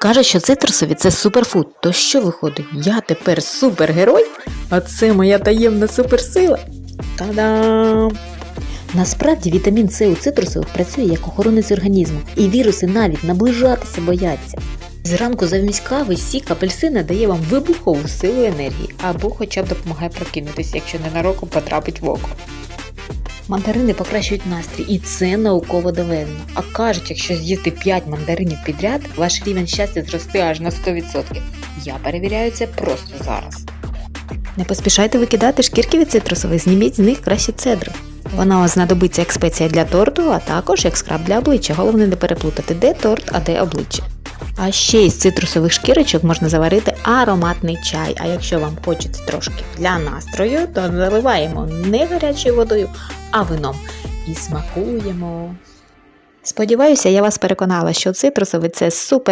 Каже, що цитрусові це суперфуд. То що виходить? Я тепер супергерой? А це моя таємна суперсила. Та-дам! Насправді вітамін С у цитрусових працює як охоронець організму, і віруси навіть наближатися бояться. Зранку замість кави сік апельсина дає вам вибухову силу енергії, або хоча б допомагає прокинутися, якщо ненароком потрапить в око. Мандарини покращують настрій, і це науково доведено. А кажуть, якщо з'їсти 5 мандаринів підряд, ваш рівень щастя зросте аж на 100%. Я перевіряю це просто зараз. Не поспішайте викидати шкірки від цитрусових, зніміть з них краще цедру. Вона знадобиться як спеція для торту, а також як скраб для обличчя. Головне не переплутати, де торт, а де обличчя. А ще із цитрусових шкірочок можна заварити ароматний чай. А якщо вам хочеться трошки для настрою, то заливаємо не гарячою водою, а вином. І смакуємо. Сподіваюся, я вас переконала, що цитрусовий це супер